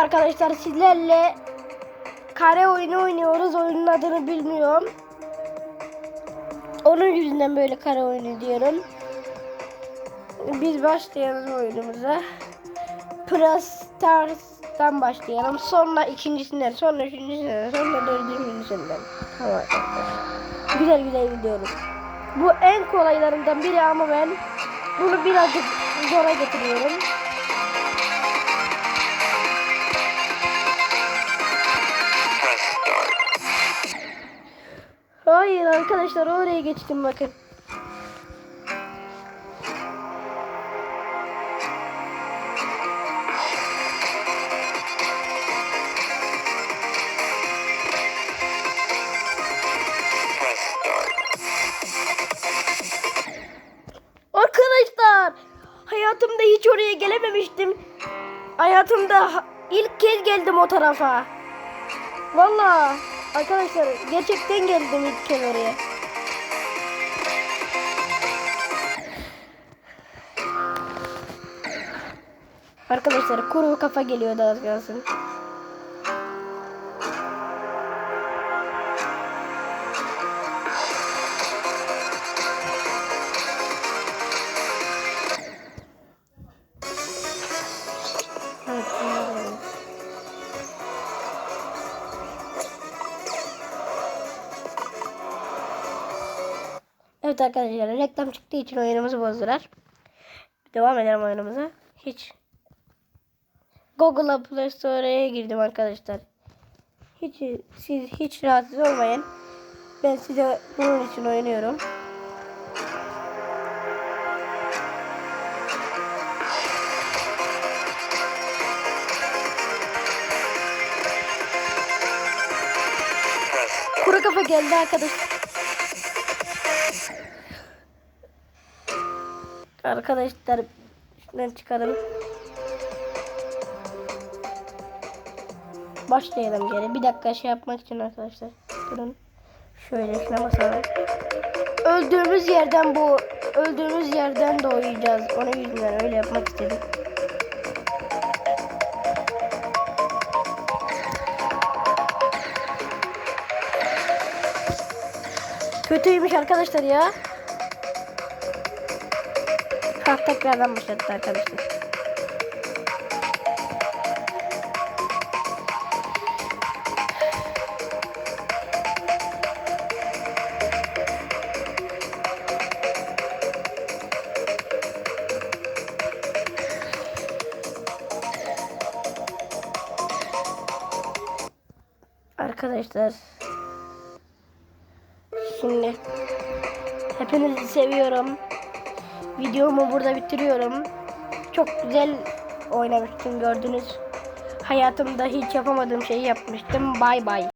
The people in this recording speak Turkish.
Arkadaşlar sizlerle kare oyunu oynuyoruz. Oyunun adını bilmiyorum. Onun yüzünden böyle kare oyunu diyorum. Biz başlayalım oyunumuza. Plus Stars'tan başlayalım. Sonra ikincisinden, sonra üçüncüsünden, sonra dördüncüsünden. Tamam. Güzel güzel gidiyoruz. Bu en kolaylarından biri ama ben bunu birazcık zora getiriyorum. Arkadaşlar oraya geçtim bakın. Arkadaşlar hayatımda hiç oraya gelememiştim. Hayatımda ha- ilk kez geldim o tarafa. Vallahi arkadaşlar gerçekten geldim ilk kez. Arkadaşlar kuru kafa geliyordu az kalsın. Evet arkadaşlar reklam çıktığı için oyunumuzu bozdular. Devam edelim oyunumuza. Hiç. Google'a Play Store'a girdim arkadaşlar. Hiç siz hiç rahatsız olmayın. Ben size bunun için oynuyorum. Kuru kafa geldi arkadaş. Arkadaşlar şuradan çıkalım. Başlayalım geri. Bir dakika şey yapmak için arkadaşlar. Durun. Şöyle şuna basalım. Öldüğümüz yerden bu öldüğümüz yerden doğuyacağız. Onun yüzünden öyle yapmak istedim. Kötüymüş arkadaşlar ya. Ha tekrardan başladı arkadaşlar. Arkadaşlar Şimdi hepinizi seviyorum. Videomu burada bitiriyorum. Çok güzel oynamıştım gördünüz. Hayatımda hiç yapamadığım şeyi yapmıştım. Bay bay.